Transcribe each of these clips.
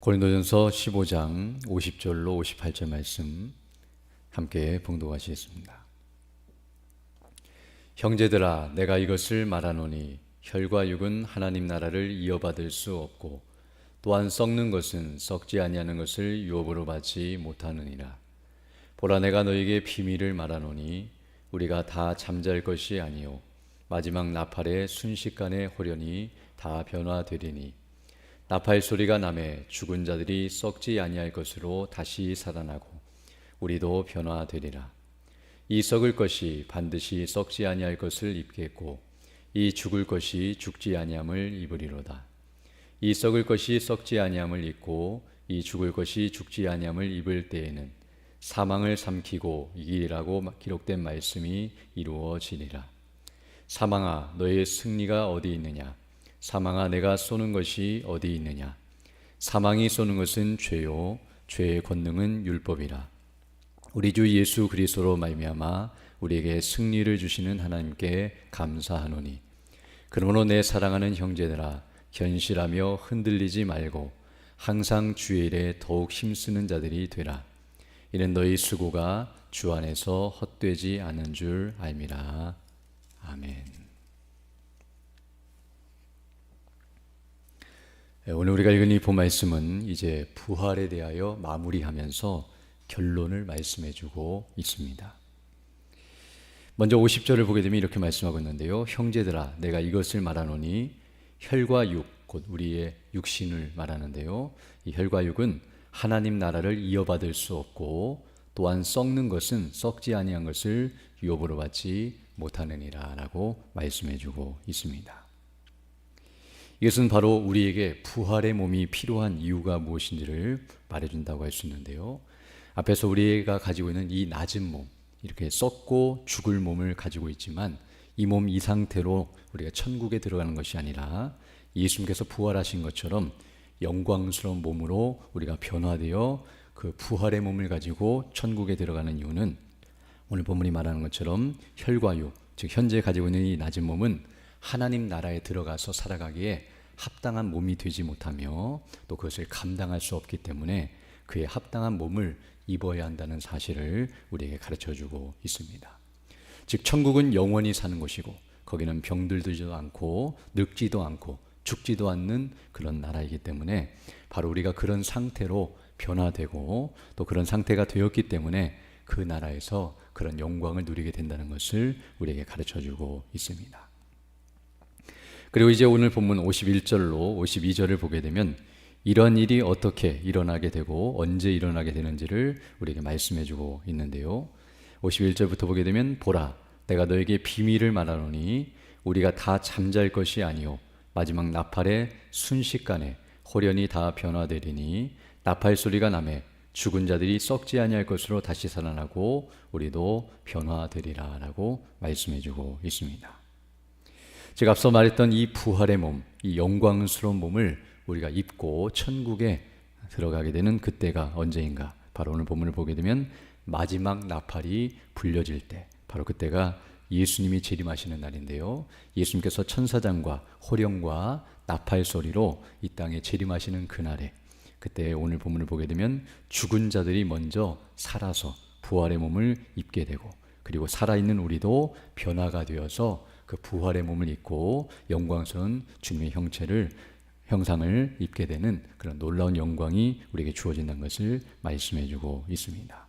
고린도전서 15장 50절로 58절 말씀 함께 봉독하시겠습니다. 형제들아 내가 이것을 말하노니 혈과 육은 하나님 나라를 이어받을 수 없고 또한 썩는 것은 썩지 아니하는 것을 유업으로 받지 못하느니라. 보라 내가 너에게 비밀을 말하노니 우리가 다 잠잘 것이 아니요 마지막 나팔의 순식간에 호련히 다 변화되리니 나팔 소리가 남에 죽은 자들이 썩지 아니할 것으로 다시 살아나고 우리도 변화되리라. 이 썩을 것이 반드시 썩지 아니할 것을 입겠고 이 죽을 것이 죽지 아니함을 입으리로다. 이 썩을 것이 썩지 아니함을 입고 이 죽을 것이 죽지 아니함을 입을 때에는 사망을 삼키고 이기리라고 기록된 말씀이 이루어지리라. 사망아 너의 승리가 어디 있느냐? 사망아 내가 쏘는 것이 어디 있느냐? 사망이 쏘는 것은 죄요. 죄의 권능은 율법이라. 우리 주 예수 그리스도로 말미암아 우리에게 승리를 주시는 하나님께 감사하노니. 그러므로 내 사랑하는 형제들아 견실하며 흔들리지 말고 항상 주의 일에 더욱 힘쓰는 자들이 되라. 이는 너희 수고가 주 안에서 헛되지 않은 줄 알미라. 아멘. 오늘 우리가 읽은 이 본 말씀은 이제 부활에 대하여 마무리하면서 결론을 말씀해 주고 있습니다. 먼저 50절을 보게 되면 이렇게 말씀하고 있는데요. 형제들아, 내가 이것을 말하노니 혈과 육, 곧 우리의 육신을 말하는데요. 이 혈과 육은 하나님 나라를 이어받을 수 없고 또한 썩는 것은 썩지 아니한 것을 유업으로 받지 못하느니라라고 말씀해 주고 있습니다. 이것은 바로 우리에게 부활의 몸이 필요한 이유가 무엇인지를 말해준다고 할 수 있는데요. 앞에서 우리가 가지고 있는 이 낮은 몸, 이렇게 썩고 죽을 몸을 가지고 있지만 이 몸 이 상태로 우리가 천국에 들어가는 것이 아니라 예수님께서 부활하신 것처럼 영광스러운 몸으로 우리가 변화되어 그 부활의 몸을 가지고 천국에 들어가는 이유는 오늘 본문이 말하는 것처럼 혈과 육, 즉 현재 가지고 있는 이 낮은 몸은 하나님 나라에 들어가서 살아가기에 합당한 몸이 되지 못하며 또 그것을 감당할 수 없기 때문에 그의 합당한 몸을 입어야 한다는 사실을 우리에게 가르쳐 주고 있습니다. 즉, 천국은 영원히 사는 곳이고 거기는 병들지도 않고 늙지도 않고 죽지도 않는 그런 나라이기 때문에 바로 우리가 그런 상태로 변화되고 또 그런 상태가 되었기 때문에 그 나라에서 그런 영광을 누리게 된다는 것을 우리에게 가르쳐 주고 있습니다. 그리고 이제 오늘 본문 51절로 52절을 보게 되면 이런 일이 어떻게 일어나게 되고 언제 일어나게 되는지를 우리에게 말씀해 주고 있는데요. 51절부터 보게 되면 보라 내가 너에게 비밀을 말하노니 우리가 다 잠잘 것이 아니요 마지막 나팔의 순식간에 호련히 다 변화되리니 나팔 소리가 남에 죽은 자들이 썩지 아니할 것으로 다시 살아나고 우리도 변화되리라라고 말씀해 주고 있습니다. 제가 앞서 말했던 이 부활의 몸, 이 영광스러운 몸을 우리가 입고 천국에 들어가게 되는 그때가 언제인가? 바로 오늘 본문을 보게 되면 마지막 나팔이 불려질 때, 바로 그때가 예수님이 재림하시는 날인데요. 예수님께서 천사장과 호령과 나팔 소리로 이 땅에 재림하시는 그날에 그때 오늘 본문을 보게 되면 죽은 자들이 먼저 살아서 부활의 몸을 입게 되고 그리고 살아있는 우리도 변화가 되어서 그 부활의 몸을 입고 영광스러운 주님의 형체를 형상을 입게 되는 그런 놀라운 영광이 우리에게 주어진다는 것을 말씀해 주고 있습니다.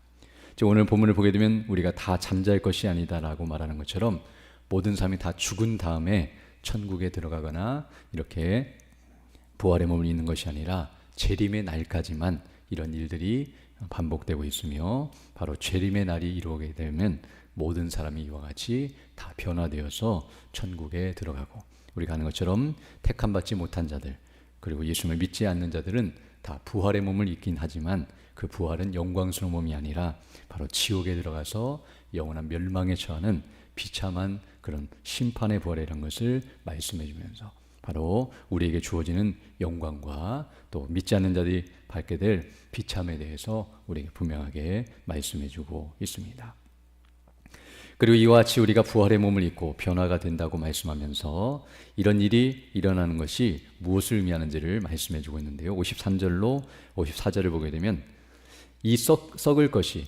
오늘 본문을 보게 되면 우리가 다 잠잘 것이 아니다라고 말하는 것처럼 모든 사람이 다 죽은 다음에 천국에 들어가거나 이렇게 부활의 몸을 입는 것이 아니라 재림의 날까지만 이런 일들이 반복되고 있으며 바로 재림의 날이 이루어지게 되면 모든 사람이 이와 같이 다 변화되어서 천국에 들어가고 우리가 하는 것처럼 택함 받지 못한 자들 그리고 예수님을 믿지 않는 자들은 다 부활의 몸을 입긴 하지만 그 부활은 영광스러운 몸이 아니라 바로 지옥에 들어가서 영원한 멸망에 처하는 비참한 그런 심판의 부활이라는 것을 말씀해 주면서 바로 우리에게 주어지는 영광과 또 믿지 않는 자들이 받게 될 비참에 대해서 우리에게 분명하게 말씀해 주고 있습니다. 그리고 이와 같이 우리가 부활의 몸을 입고 변화가 된다고 말씀하면서 이런 일이 일어나는 것이 무엇을 의미하는지를 말씀해 주고 있는데요. 53절로 54절을 보게 되면 이 썩, 썩을 것이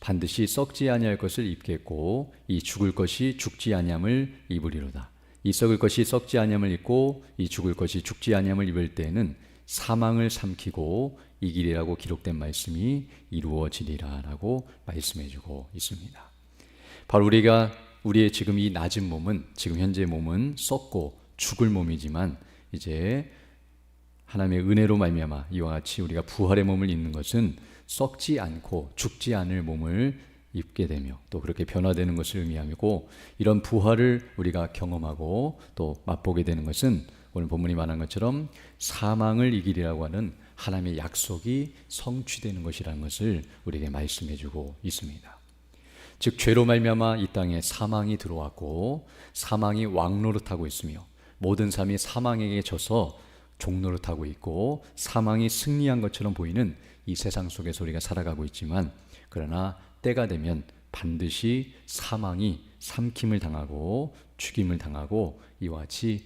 반드시 썩지 아니할 것을 입겠고 이 죽을 것이 죽지 아니함을 입으리로다. 이 썩을 것이 썩지 아니함을 입고 이 죽을 것이 죽지 아니함을 입을 때에는 사망을 삼키고 이기리라고 기록된 말씀이 이루어지리라라고 말씀해 주고 있습니다. 바로 우리가 우리의 지금 이 낮은 몸은 지금 현재 몸은 썩고 죽을 몸이지만 이제 하나님의 은혜로 말미암아 이와 같이 우리가 부활의 몸을 입는 것은 썩지 않고 죽지 않을 몸을 입게 되며 또 그렇게 변화되는 것을 의미하고 이런 부활을 우리가 경험하고 또 맛보게 되는 것은 오늘 본문이 말한 것처럼 사망을 이기리라고 하는 하나님의 약속이 성취되는 것이라는 것을 우리에게 말씀해 주고 있습니다. 즉 죄로 말미암아 이 땅에 사망이 들어왔고 사망이 왕노릇하고 있으며 모든 삶이 사망에게 져서 종노릇하고 있고 사망이 승리한 것처럼 보이는 이 세상 속에서 우리가 살아가고 있지만 그러나 때가 되면 반드시 사망이 삼킴을 당하고 죽임을 당하고 이와 같이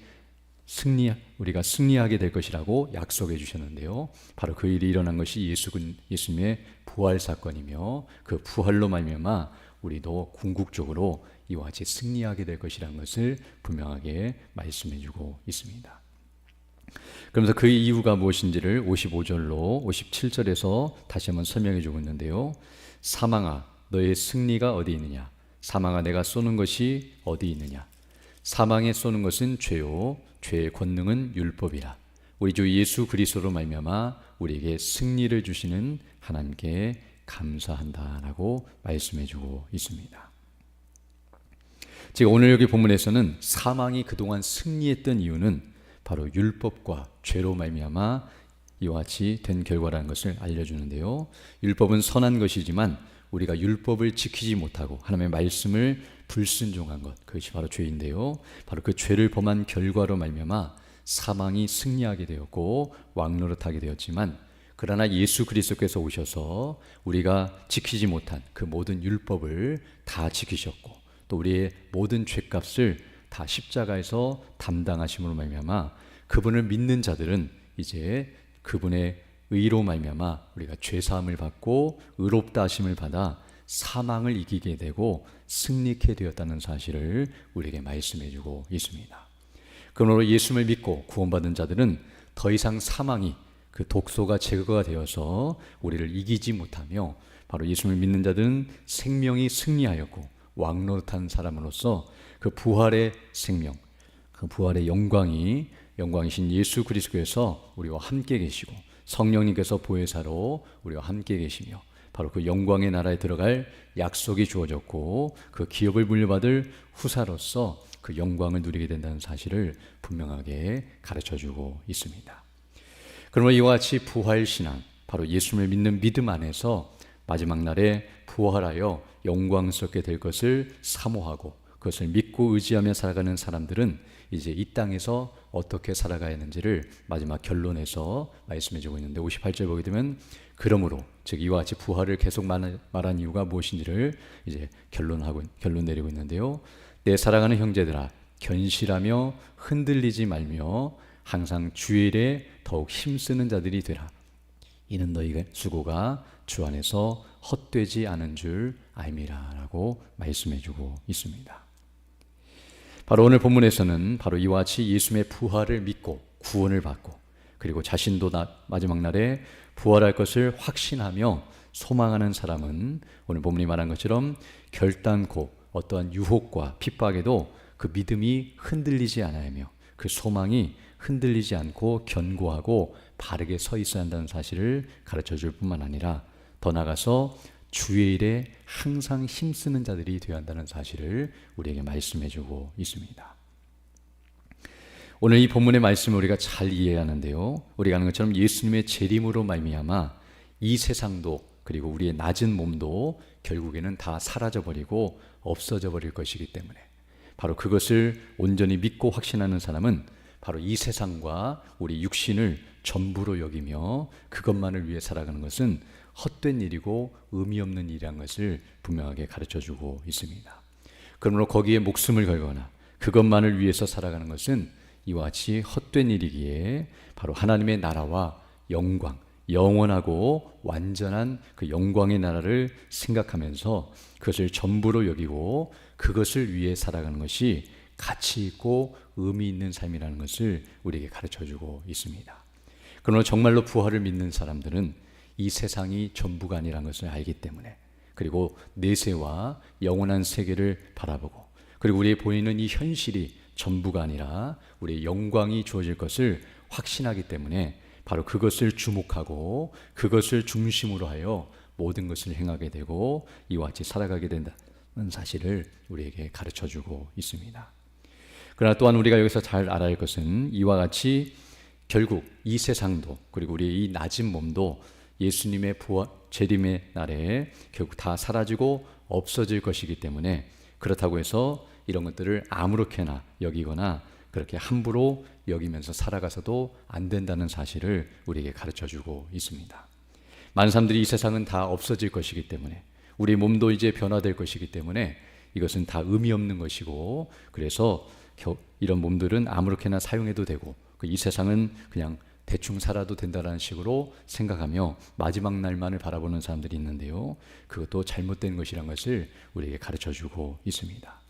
승리 우리가 승리하게 될 것이라고 약속해 주셨는데요. 바로 그 일이 일어난 것이 예수 예수님의 부활 사건이며 그 부활로 말미암아 우리도 궁극적으로 이와 같이 승리하게 될 것이라는 것을 분명하게 말씀해 주고 있습니다. 그러면서 그 이유가 무엇인지를 55절로 57절에서 다시 한번 설명해 주고 있는데요. 사망아 너의 승리가 어디 있느냐? 사망아 내가 쏘는 것이 어디 있느냐? 사망에 쏘는 것은 죄요 죄의 권능은 율법이라. 우리 주 예수 그리스도로 말미암아 우리에게 승리를 주시는 하나님께 감사한다라고 말씀해 주고 있습니다. 지금 오늘 여기 본문에서는 사망이 그동안 승리했던 이유는 바로 율법과 죄로 말미암아 이와 같이 된 결과라는 것을 알려주는데요. 율법은 선한 것이지만 우리가 율법을 지키지 못하고 하나님의 말씀을 불순종한 것 그것이 바로 죄인데요. 바로 그 죄를 범한 결과로 말미암아 사망이 승리하게 되었고 왕노릇하게 되었지만 그러나 예수 그리스도께서 오셔서 우리가 지키지 못한 그 모든 율법을 다 지키셨고 또 우리의 모든 죄값을 다 십자가에서 담당하심으로 말미암아 그분을 믿는 자들은 이제 그분의 의로 말미암아 우리가 죄 사함을 받고 의롭다 하심을 받아 사망을 이기게 되고 승리케 되었다는 사실을 우리에게 말씀해 주고 있습니다. 그러므로 예수를 믿고 구원받은 자들은 더 이상 사망이 그 독소가 제거가 되어서 우리를 이기지 못하며 바로 예수를 믿는 자들은 생명이 승리하였고 왕노릇한 사람으로서 그 부활의 생명, 그 부활의 영광이 영광이신 예수 그리스도에서 우리와 함께 계시고 성령님께서 보혜사로 우리와 함께 계시며 바로 그 영광의 나라에 들어갈 약속이 주어졌고 그 기업을 물려받을 후사로서 그 영광을 누리게 된다는 사실을 분명하게 가르쳐 주고 있습니다. 그러면 이와 같이 부활 신앙, 바로 예수를 믿는 믿음 안에서 마지막 날에 부활하여 영광스럽게 될 것을 사모하고 그것을 믿고 의지하며 살아가는 사람들은 이제 이 땅에서 어떻게 살아가야 하는지를 마지막 결론에서 말씀해 주고 있는데 58절 보게 되면 그러므로 즉 이와 같이 부활을 계속 말한 이유가 무엇인지를 이제 결론하고 결론 내리고 있는데요. 내 사랑하는 형제들아 견실하며 흔들리지 말며 항상 주일에 더욱 힘쓰는 자들이 되라. 이는 너희의 수고가 주 안에서 헛되지 않은 줄 알미라라고 말씀해 주고 있습니다. 바로 오늘 본문에서는 바로 이와 같이 예수님의 부활을 믿고 구원을 받고 그리고 자신도 마지막 날에 부활할 것을 확신하며 소망하는 사람은 오늘 본문이 말한 것처럼 결단코 어떠한 유혹과 핍박에도 그 믿음이 흔들리지 않아야며 그 소망이 흔들리지 않고 견고하고 바르게 서 있어야 한다는 사실을 가르쳐 줄 뿐만 아니라 더 나가서 주의 일에 항상 힘쓰는 자들이 되어야 한다는 사실을 우리에게 말씀해 주고 있습니다. 오늘 이 본문의 말씀을 우리가 잘 이해하는데요. 우리가 아는 것처럼 예수님의 재림으로 말미암아 이 세상도 그리고 우리의 낮은 몸도 결국에는 다 사라져 버리고 없어져 버릴 것이기 때문에 바로 그것을 온전히 믿고 확신하는 사람은 바로 이 세상과 우리 육신을 전부로 여기며 그것만을 위해 살아가는 것은 헛된 일이고 의미 없는 일이란 것을 분명하게 가르쳐 주고 있습니다. 그러므로 거기에 목숨을 걸거나 그것만을 위해서 살아가는 것은 이와 같이 헛된 일이기에 바로 하나님의 나라와 영광, 영원하고 완전한 그 영광의 나라를 생각하면서 그것을 전부로 여기고 그것을 위해 살아가는 것이 가치 있고 의미 있는 삶이라는 것을 우리에게 가르쳐 주고 있습니다. 그러나 정말로 부활을 믿는 사람들은 이 세상이 전부가 아니라는 것을 알기 때문에 그리고 내세와 영원한 세계를 바라보고 그리고 우리의 보이는 이 현실이 전부가 아니라 우리의 영광이 주어질 것을 확신하기 때문에 바로 그것을 주목하고 그것을 중심으로 하여 모든 것을 행하게 되고 이와 같이 살아가게 된다는 사실을 우리에게 가르쳐 주고 있습니다. 그러나 또한 우리가 여기서 잘 알아야 할 것은 이와 같이 결국 이 세상도 그리고 우리의 이 낮은 몸도 예수님의 부활 재림의 날에 결국 다 사라지고 없어질 것이기 때문에 그렇다고 해서 이런 것들을 아무렇게나 여기거나 그렇게 함부로 여기면서 살아가서도 안 된다는 사실을 우리에게 가르쳐 주고 있습니다. 많은 사람들이 이 세상은 다 없어질 것이기 때문에 우리 몸도 이제 변화될 것이기 때문에 이것은 다 의미 없는 것이고 그래서 이런 몸들은 아무렇게나 사용해도 되고 그이 세상은 그냥 대충 살아도 된다는 식으로 생각하며 마지막 날만을 바라보는 사람들이 있는데요. 그것도 잘못된 것이란 것을 우리에게 가르쳐 주고 있습니다.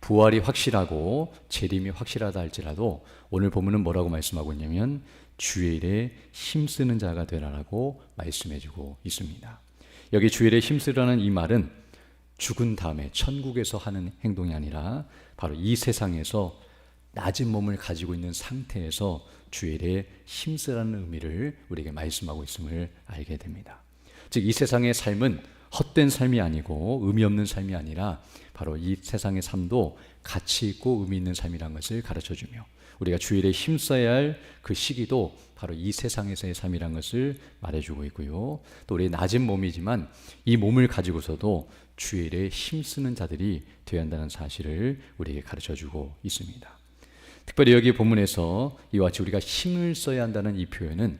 부활이 확실하고 재림이 확실하다 할지라도 오늘 보면은 뭐라고 말씀하고 있냐면 주의 일에 힘쓰는 자가 되라라고 말씀해 주고 있습니다. 여기 주의 일에 힘쓰라는 이 말은 죽은 다음에 천국에서 하는 행동이 아니라 바로 이 세상에서 낮은 몸을 가지고 있는 상태에서 주의 일에 힘쓰라는 의미를 우리에게 말씀하고 있음을 알게 됩니다. 즉 이 세상의 삶은 헛된 삶이 아니고 의미 없는 삶이 아니라 바로 이 세상의 삶도 가치 있고 의미 있는 삶이라는 것을 가르쳐 주며 우리가 주일에 힘써야 할 그 시기도 바로 이 세상에서의 삶이라는 것을 말해주고 있고요. 또 우리 낮은 몸이지만 이 몸을 가지고서도 주일에 힘쓰는 자들이 되어야 한다는 사실을 우리에게 가르쳐 주고 있습니다. 특별히 여기 본문에서 이와 같이 우리가 힘을 써야 한다는 이 표현은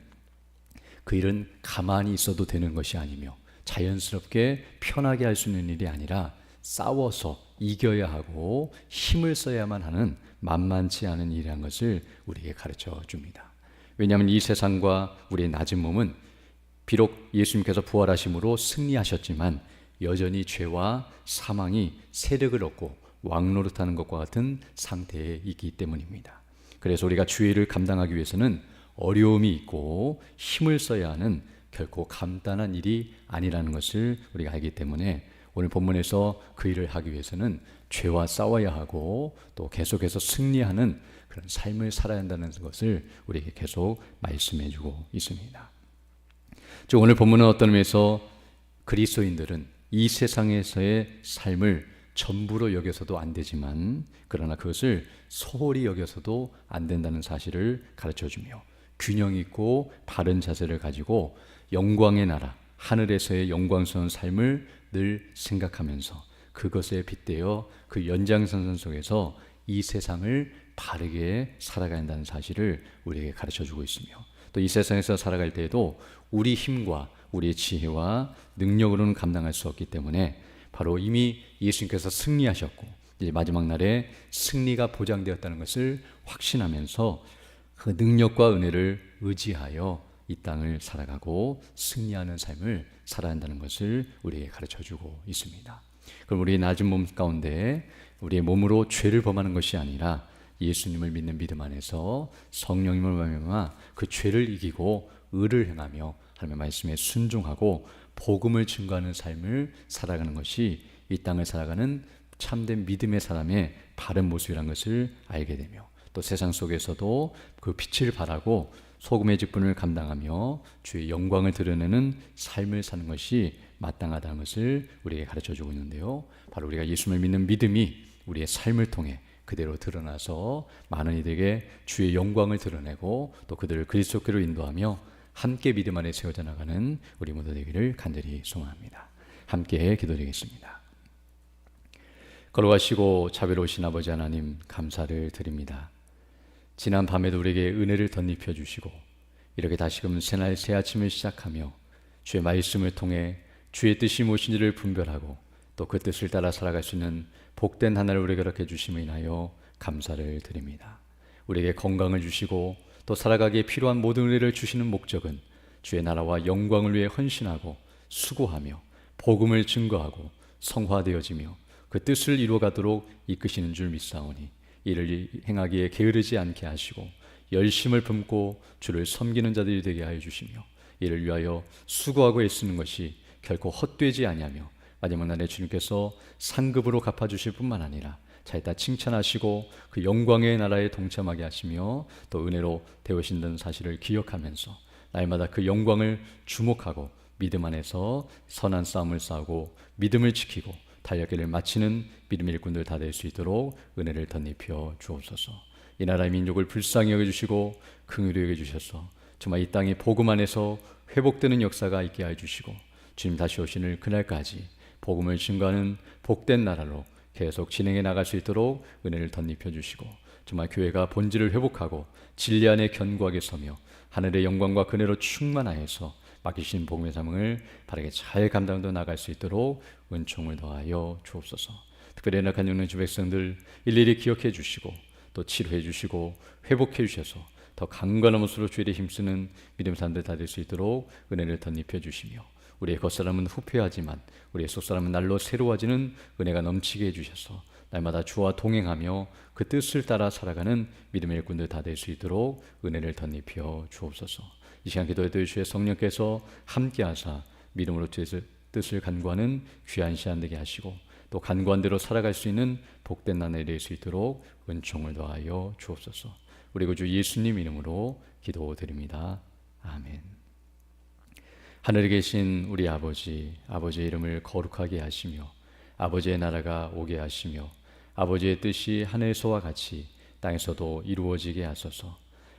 그 일은 가만히 있어도 되는 것이 아니며 자연스럽게 편하게 할 수 있는 일이 아니라 싸워서 이겨야 하고 힘을 써야만 하는 만만치 않은 일이라는 것을 우리에게 가르쳐 줍니다. 왜냐하면 이 세상과 우리의 낮은 몸은 비록 예수님께서 부활하심으로 승리하셨지만 여전히 죄와 사망이 세력을 얻고 왕노릇하는 것과 같은 상태에 있기 때문입니다. 그래서 우리가 주의를 감당하기 위해서는 어려움이 있고 힘을 써야 하는 결코 간단한 일이 아니라는 것을 우리가 알기 때문에 오늘 본문에서 그 일을 하기 위해서는 죄와 싸워야 하고 또 계속해서 승리하는 그런 삶을 살아야 한다는 것을 우리에게 계속 말씀해 주고 있습니다. 즉 오늘 본문은 어떤 의미에서 그리스도인들은 이 세상에서의 삶을 전부로 여겨서도 안 되지만 그러나 그것을 소홀히 여겨서도 안 된다는 사실을 가르쳐 주며 균형 있고 바른 자세를 가지고 영광의 나라, 하늘에서의 영광스러운 삶을 늘 생각하면서 그것에 빗대어 그 연장선선 속에서 이 세상을 바르게 살아가야 한다는 사실을 우리에게 가르쳐 주고 있으며 또 이 세상에서 살아갈 때에도 우리 힘과 우리의 지혜와 능력으로는 감당할 수 없기 때문에 바로 이미 예수님께서 승리하셨고 이제 마지막 날에 승리가 보장되었다는 것을 확신하면서 그 능력과 은혜를 의지하여 이 땅을 살아가고 승리하는 삶을 살아야 한다는 것을 우리에게 가르쳐 주고 있습니다. 그럼 우리의 낮은 몸 가운데 우리의 몸으로 죄를 범하는 것이 아니라 예수님을 믿는 믿음 안에서 성령님을 말미암아 그 죄를 이기고 의를 행하며 하나님의 말씀에 순종하고 복음을 증거하는 삶을 살아가는 것이 이 땅을 살아가는 참된 믿음의 사람의 바른 모습이라는 것을 알게 되며 또 세상 속에서도 그 빛을 발하고 소금의 직분을 감당하며 주의 영광을 드러내는 삶을 사는 것이 마땅하다는 것을 우리에게 가르쳐 주고 있는데요. 바로 우리가 예수를 믿는 믿음이 우리의 삶을 통해 그대로 드러나서 많은 이들에게 주의 영광을 드러내고 또 그들을 그리스도께로 인도하며 함께 믿음 안에 세워져 나가는 우리 모두 되기를 간절히 소원합니다. 함께 기도드리겠습니다. 걸어가시고 자비로우신 아버지 하나님 감사를 드립니다. 지난 밤에도 우리에게 은혜를 덧입혀 주시고 이렇게 다시금 새날 새 아침을 시작하며 주의 말씀을 통해 주의 뜻이 무엇인지를 분별하고 또 그 뜻을 따라 살아갈 수 있는 복된 하나를 우리에게 허락해 주심을 인하여 감사를 드립니다. 우리에게 건강을 주시고 또 살아가기에 필요한 모든 은혜를 주시는 목적은 주의 나라와 영광을 위해 헌신하고 수고하며 복음을 증거하고 성화되어지며 그 뜻을 이루어가도록 이끄시는 줄 믿사오니 이를 행하기에 게으르지 않게 하시고 열심을 품고 주를 섬기는 자들이 되게 하여 주시며 이를 위하여 수고하고 애쓰는 것이 결코 헛되지 아니하며 마지막 날에 주님께서 상급으로 갚아 주실 뿐만 아니라 자기다 칭찬하시고 그 영광의 나라에 동참하게 하시며 또 은혜로 되오신다는 사실을 기억하면서 날마다 그 영광을 주목하고 믿음 안에서 선한 싸움을 싸우고 믿음을 지키고 달려길을 마치는 믿음의 일꾼들 다 될 수 있도록 은혜를 덧입혀 주옵소서. 이 나라의 민족을 불쌍히 여겨주시고 긍휼히 여겨주셔서 정말 이 땅의 복음 안에서 회복되는 역사가 있게 하여 주시고 주님 다시 오시는 그날까지 복음을 증거하는 복된 나라로 계속 진행해 나갈 수 있도록 은혜를 덧입혀 주시고 정말 교회가 본질을 회복하고 진리 안에 견고하게 서며 하늘의 영광과 그네로 충만하여서 맡기신 복음의 사명을 바르게 잘 감당도 나갈 수 있도록 은총을 더하여 주옵소서. 특별히 연약한 영능 주 백성들 일일이 기억해 주시고 또 치료해 주시고 회복해 주셔서 더 강건한 모습으로 주의에 힘쓰는 믿음 사람들 다 될 수 있도록 은혜를 덧입혀 주시며 우리의 겉사람은 후패하지만 우리의 속사람은 날로 새로워지는 은혜가 넘치게 해주셔서 날마다 주와 동행하며 그 뜻을 따라 살아가는 믿음의 일꾼들 다 될 수 있도록 은혜를 덧입혀 주옵소서. 이 시간 기도해도 주의 성령께서 함께하사 믿음으로 뜻을, 뜻을 간구하는 귀한 시간 되게 하시고 또 간구한 대로 살아갈 수 있는 복된 나날이 될 수 있도록 은총을 더하여 주옵소서. 우리 구주 예수님 이름으로 기도드립니다. 아멘. 하늘에 계신 우리 아버지, 아버지의 이름을 거룩하게 하시며 아버지의 나라가 오게 하시며 아버지의 뜻이 하늘에서와 같이 땅에서도 이루어지게 하소서.